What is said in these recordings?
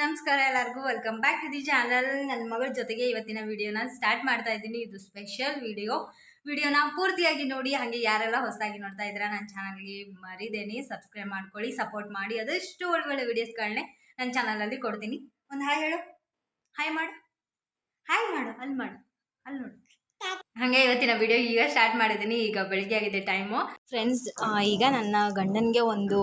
ನಮಸ್ಕಾರ ಎಲ್ಲರಿಗೂ welcome back to the channel ನನ್ನ ಮಗಳ ಜೊತೆಗೆ ಇವತ್ತಿನ ವಿಡಿಯೋನ ಸ್ಟಾರ್ಟ್ ಮಾಡ್ತಾ ಇದ್ದೀನಿ. ಇದು ಸ್ಪೆಷಲ್ ವಿಡಿಯೋ ವಿಡಿಯೋನ ಪೂರ್ತಿಯಾಗಿ ನೋಡಿ, ಹಾಗೆ ಯಾರೆಲ್ಲ ಹೊಸದಾಗಿ ನೋಡ್ತಾ ಇದ್ದೀರಾ ನನ್ನ ಚಾನಲ್ಗೆ ಮರಿದೇನೆ. ಸಬ್ಸ್ಕ್ರೈಬ್ ಮಾಡ್ಕೊಳ್ಳಿ ಸಪೋರ್ಟ್ ಮಾಡಿ. ಅದಷ್ಟು ಒಳ್ಳೊಳ್ಳೆ ವಿಡಿಯೋಸ್ಗಳನ್ನೇ ನನ್ನ ಚಾನಲಲ್ಲಿ ಕೊಡ್ತೀನಿ. ಒಂದು ಹಾಯ್ ಹೇಳು. ಹಾಯ್ ಮಾಡು. ಹಾಯ್ ಮಾಡು. ಅಲ್ಲಿ ಮಾಡು. ಅಲ್ಲಿ ನೋಡು. ಹಾಗೆ ಇವತ್ತಿನ ವಿಡಿಯೋ ಈಗ ಸ್ಟಾರ್ಟ್ ಮಾಡಿದ್ದೀನಿ ಈಗ ಬೆಳಿಗ್ಗೆ ಆಗಿದೆ ಟೈಮು ಫ್ರೆಂಡ್ಸ್ ಈಗ ನನ್ನ ಗಂಡನಿಗೆ ಒಂದು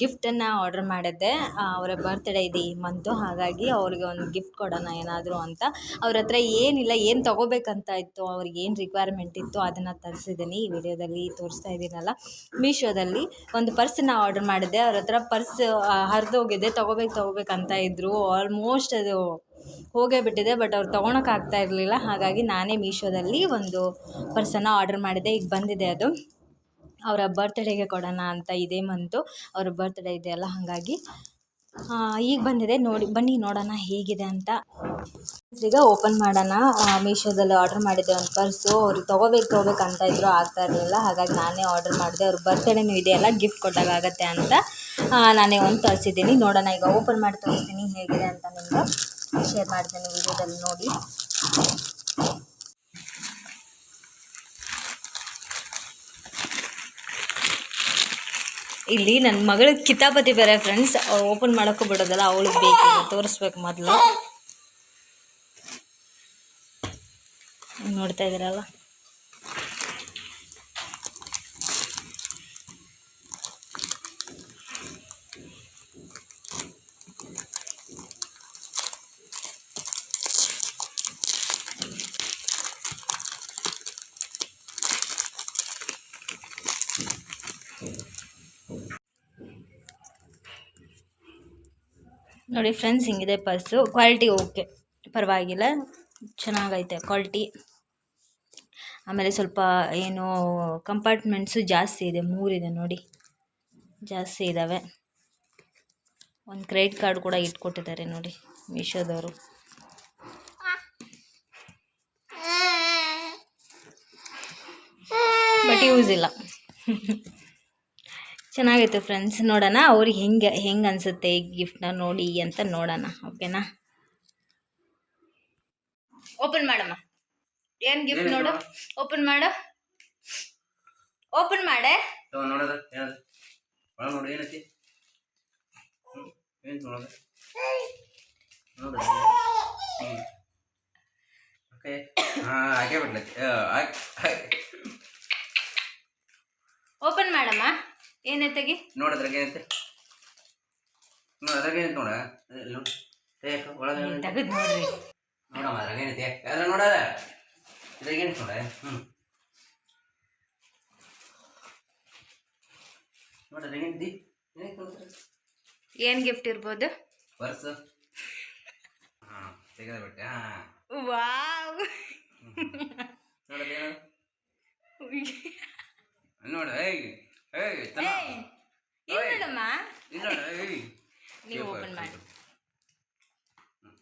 ಗಿಫ್ಟನ್ನು ಆರ್ಡರ್ ಮಾಡಿದ್ದೆ. ಅವರ ಬರ್ತ್ಡೇ ಇದೆ ಈ ಮಂತು ಹಾಗಾಗಿ ಅವ್ರಿಗೆ ಒಂದು ಗಿಫ್ಟ್ ಕೊಡೋಣ ಏನಾದರೂ ಅಂತ. ಅವ್ರ ಹತ್ರ ಏನಿಲ್ಲ, ಏನು ತೊಗೋಬೇಕಂತ ಇತ್ತು, ಅವ್ರಿಗೆ ಏನು ರಿಕ್ವೈರ್ಮೆಂಟ್ ಇತ್ತು ಅದನ್ನು ತರಿಸಿದ್ದೀನಿ ಈ ವಿಡಿಯೋದಲ್ಲಿ ತೋರಿಸ್ತಾ ಇದ್ದೀನಲ್ಲ. ಮೀಶೋದಲ್ಲಿ ಒಂದು ಪರ್ಸನ್ನ ಆರ್ಡರ್ ಮಾಡಿದ್ದೆ. ಅವ್ರ ಹತ್ರ ಪರ್ಸ್ ಹರಿದೋಗಿದೆ, ತೊಗೋಬೇಕು, ತೊಗೋಬೇಕಂತ ಇದ್ದರು ಆಲ್ಮೋಸ್ಟ್ ಅದು ಹೋಗೇ ಬಿಟ್ಟಿದೆ ಬಟ್ ಅವ್ರು ತೊಗೊಳಕ್ಕೆ ಆಗ್ತಾ ಇರಲಿಲ್ಲ. ಹಾಗಾಗಿ ನಾನೇ ಮೀಶೋದಲ್ಲಿ ಒಂದು ಪರ್ಸನ್ನ ಆರ್ಡರ್ ಮಾಡಿದೆ. ಈಗ ಬಂದಿದೆ ಅದು. ಅವರ ಬರ್ತ್ಡೇಗೆ ಕೊಡೋಣ ಅಂತ ಇದೇ ಮಂತು. ಅವ್ರ ಬರ್ತ್ಡೇ ಇದೆಯಲ್ಲ ಹಾಗಾಗಿ ಈಗ ಬಂದಿದೆ. ನೋಡಿ, ಬನ್ನಿ, ನೋಡೋಣ ಹೇಗಿದೆ ಅಂತ. ಈಗ ಓಪನ್ ಮಾಡೋಣ. ಮೀಶೋದಲ್ಲಿ ಆರ್ಡರ್ ಮಾಡಿದ್ದೆ ಒಂದು ಪರ್ಸು ಅವ್ರಿಗೆ ತೊಗೋಬೇಕು ತೊಗೋಬೇಕು ಅಂತ ಇದ್ರು, ಆಗ್ತಾ ಇರಲಿಲ್ಲ. ಹಾಗಾಗಿ ನಾನೇ ಆರ್ಡರ್ ಮಾಡಿದೆ. ಅವ್ರ ಬರ್ತ್ಡೇನೂ ಇದೆಯಲ್ಲ ಗಿಫ್ಟ್ ಕೊಟ್ಟಾಗತ್ತೆ ಅಂತ. ನಾನೇ ಒಂದು ತರಿಸಿದ್ದೀನಿ. ನೋಡೋಣ, ಈಗ ಓಪನ್ ಮಾಡಿ ತೋರಿಸ್ತೀನಿ ಹೇಗಿದೆ ಅಂತ ನಿಮ್ಗೆ. ಶೇರ್ ಮಾಡ್ತೀನಿ ವಿಡಿಯೋದಲ್ಲಿ ನೋಡಿ. ಇಲ್ಲಿ ನನ್ನ ಮಗಳ ಕಿತಾಪತಿ ಬೇರೆ ಫ್ರೆಂಡ್ಸ್ ಓಪನ್ ಮಾಡೋಕ್ಕೂ ಬಿಡೋದಲ್ಲ, ಅವಳಿಗೆ ಬೇಕು ತೋರಿಸ್ಬೇಕು ಮೊದಲು. ನೋಡ್ತಾ ಇದ್ದೀರಲ್ಲ ನೋಡಿ ಫ್ರೆಂಡ್ಸ್ ಹಿಂಗಿದೆ ಪರ್ಸು ಕ್ವಾಲಿಟಿ ಓಕೆ ಪರವಾಗಿಲ್ಲ. ಚೆನ್ನಾಗೈತೆ ಕ್ವಾಲಿಟಿ ಆಮೇಲೆ ಸ್ವಲ್ಪ ಏನು ಕಂಪಾರ್ಟ್ಮೆಂಟ್ಸು ಜಾಸ್ತಿ ಇದೆ. ಮೂರಿದೆ ನೋಡಿ. ಜಾಸ್ತಿ ಇದ್ದಾವೆ ಒಂದು ಕ್ರೆಡಿಟ್ ಕಾರ್ಡ್ ಕೂಡ ಇಟ್ಕೊಟ್ಟಿದ್ದಾರೆ ನೋಡಿ ಮೀಶೋದವರು. ಬಟ್ ಯೂಸ್ ಇಲ್ಲ. ಚೆನ್ನಾಗಿತ್ತು ಫ್ರೆಂಡ್ಸ್ ನೋಡೋಣ ಅವ್ರಿಗೆ ಹೆಂಗೆ ಹೆಂಗೆ ಅನಿಸುತ್ತೆ ಈ ಗಿಫ್ಟ್ನ ನೋಡಿ ಅಂತ ನೋಡೋಣ ಓಕೆನಾ ಓಪನ್ ಮಾಡಮ್ಮ. ಏನು ಗಿಫ್ಟ್ ನೋಡು? ಓಪನ್ ಮಾಡು. ಓಪನ್ ಮಾಡೆ. ಓಪನ್ ಮಾಡಮ್ಮ. ಏನೈತೆಗಿ ನೋಡಿದ್ರಾಗ ಏನೈತಿ ಹ್ಞೂ ಅದ್ರಾಗ ಏನೈತಿ ನೋಡ ಇಲ್ಲಿ ನೋಡು ಏ ಒಳಗೆ ಏನೈತಿ? ತೆಗೆದು ನೋಡ್ರಿ ನೋಡಮ್ಮ ಅದ್ರಾಗ ಏನೈತಿ ಅದ್ರಾಗ ನೋಡದ ಇದ್ರಾಗ ಏನೈತಿ ನೋಡ ಹ್ಞೂ ನೋಡ್ರಿ ಏನೈತಿ ಏನೈತಿ ನೋಡ್ರಿ ಏನು ಗಿಫ್ಟ್ ಇರ್ಬೋದು ಪರ್ಸ್ ಹಾಂ ತೆಗೆದ ಬಿಟ್ಟೆ ಹಾಂ ವಾವ್ ನೋಡೋದು ಏನು ನೋಡು ಏಯ್ ಏಯ್ ತನ ಇಲ್ಲ ನೋಡಮ್ಮ ಇಲ್ಲ ನೋಡು, ಏಯ್ ನೀವು open ಮಾಡಿ. ಹ್ಮ್.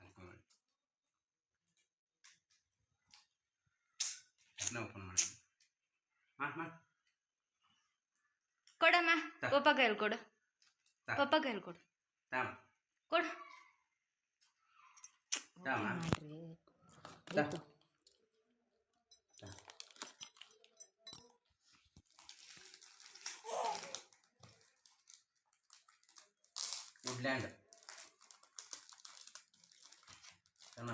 open ಮಾಡಿ. ಅದನ್ನ open ಮಾಡಿ. ಮಾಡ್, ಮಾಡ್. ಕೊಡಮ್ಮ ತ. ಪಪ್ಪ ಕೈಯಲ್ಲಿ ಕೊಡು ತ. ಪಪ್ಪ ಕೈಯಲ್ಲಿ ಕೊಡು ತಾಮ, ಕೊಡು ತಾಮ. ಚೆನ್ನ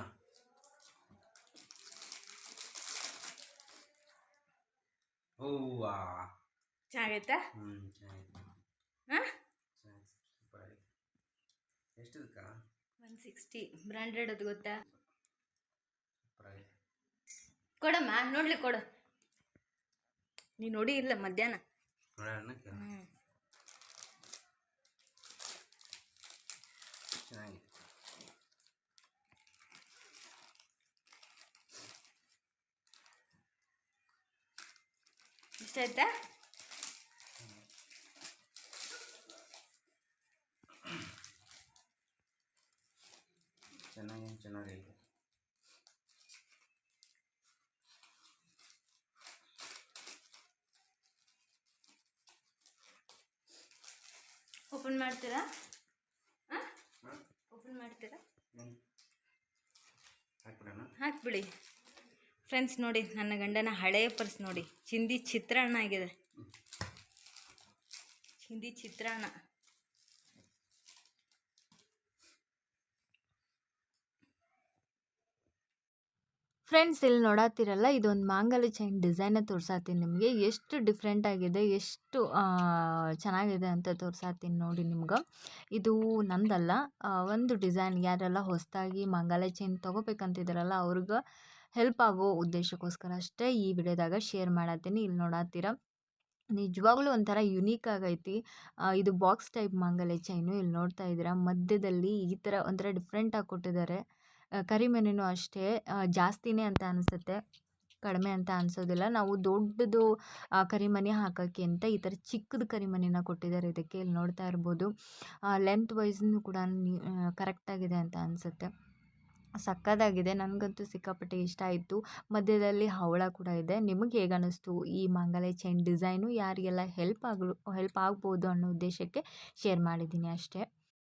ಹೂವಾ ಚೆನ್ನಾಗೈತಾ? ಹ್ಞೂ ಚೆನ್ನಾಗೈತೆ. ಹಾಂ? ಚೆನ್ನಾಗಿ ಎಷ್ಟು ಇದಕ್ಕ ಒನ್ ಸಿಕ್ಸ್ಟಿ ಬ್ರ್ಯಾಂಡೆಡ್ ಅದು ಗೊತ್ತಾ? ಕೊಡಮ್ಮ ನೋಡ್ಲಿ ಕೊಡು. ನೀ ನೋಡಿ ಇಲ್ಲ ಮಧ್ಯಾಹ್ನ. ಹ್ಞೂ ಚೆನ್ನಾಗಿದೆ ಇಷ್ಟ ಆಯ್ತಾ ಚೆನ್ನಾಗಿ ಚೆನ್ನಾಗೈತೆ ಓಪನ್ ಮಾಡ್ತೀರಾ? ಮಾಡ್ತೀರಾ? ಹಾಕ್ಬಿಡಿ. ಫ್ರೆಂಡ್ಸ್ ನೋಡಿ ನನ್ನ ಗಂಡನ ಹಳೆಯ ಪರ್ಸ್ ನೋಡಿ. ಚಿಂದಿ ಚಿತ್ರಾನ್ನ ಆಗಿದೆ. ಚಿಂದಿ ಚಿತ್ರಾನ್ನ. ಫ್ರೆಂಡ್ಸ್, ಇಲ್ಲಿ ನೋಡತ್ತಿರಲ್ಲ ಇದೊಂದು ಮಾಂಗಲ್ಯ ಚೈನ್ ಡಿಸೈನ ತೋರ್ಸಾತೀನಿ ನಿಮಗೆ. ಎಷ್ಟು ಡಿಫ್ರೆಂಟ್ ಆಗಿದೆ, ಎಷ್ಟು ಚೆನ್ನಾಗಿದೆ ಅಂತ ತೋರ್ಸಾತೀನಿ ನೋಡಿ ನಿಮ್ಗೆ. ಇದು ನಂದಲ್ಲ ಒಂದು ಡಿಸೈನ್ ಯಾರೆಲ್ಲ ಹೊಸದಾಗಿ ಮಾಂಗಲ್ಯ ಚೈನ್ ತೊಗೋಬೇಕಂತಿದ್ದಾರಲ್ಲ ಅವ್ರಿಗೆ ಹೆಲ್ಪ್ ಆಗೋ ಉದ್ದೇಶಕ್ಕೋಸ್ಕರ ಅಷ್ಟೇ ಈ ವಿಡಿಯೋದಾಗ ಶೇರ್ ಮಾಡತ್ತೀನಿ ಇಲ್ಲಿ ನೋಡತ್ತೀರ ನಿಜವಾಗ್ಲೂ ಒಂಥರ ಯುನೀಕ್ ಆಗೈತಿ. ಇದು ಬಾಕ್ಸ್ ಟೈಪ್ ಮಾಂಗಲ್ಯ ಚೈನು ಇಲ್ಲಿ ನೋಡ್ತಾ ಇದ್ದೀರಾ, ಮಧ್ಯದಲ್ಲಿ ಈ ಥರ ಒಂಥರ ಡಿಫ್ರೆಂಟಾಗಿ ಕೊಟ್ಟಿದ್ದಾರೆ. ಆ, ಅಷ್ಟೇ ಜಾಸ್ತಿನೇ ಅಂತ ಅನಿಸುತ್ತೆ. ಕಡಿಮೆ ಅಂತ ಅನಿಸೋದಿಲ್ಲ. ನಾವು ದೊಡ್ಡದು ಕರಿಮನೆ ಹಾಕೋಕ್ಕೆ ಅಂತ ಈ ಥರ ಚಿಕ್ಕದು ಕರಿಮಣಿನ ಕೊಟ್ಟಿದ್ದಾರೆ ಇದಕ್ಕೆ. ಇಲ್ಲಿ ನೋಡ್ತಾ ಇರ್ಬೋದು. ಲೆಂತ್ ವೈಸ್ನು ಕೂಡ ಕರೆಕ್ಟಾಗಿದೆ ಅಂತ ಅನಿಸುತ್ತೆ. ಸಕ್ಕತ್ತಾಗಿದೆ. ನನಗಂತೂ ಸಿಕ್ಕಾಪಟ್ಟೆ ಇಷ್ಟ ಆಯಿತು. ಮಧ್ಯದಲ್ಲಿ ಹವಳ ಕೂಡ ಇದೆ. ನಿಮಗೆ ಹೇಗನ್ನಿಸ್ತು ಈ ಮಾಂಗಲ್ಯ ಚೈನ್ ಡಿಸೈನು ಯಾರಿಗೆಲ್ಲ ಹೆಲ್ಪ್ ಆಗಲು ಹೆಲ್ಪ್ ಆಗ್ಬೋದು ಅನ್ನೋ ಉದ್ದೇಶಕ್ಕೆ ಶೇರ್ ಮಾಡಿದ್ದೀನಿ ಅಷ್ಟೇ.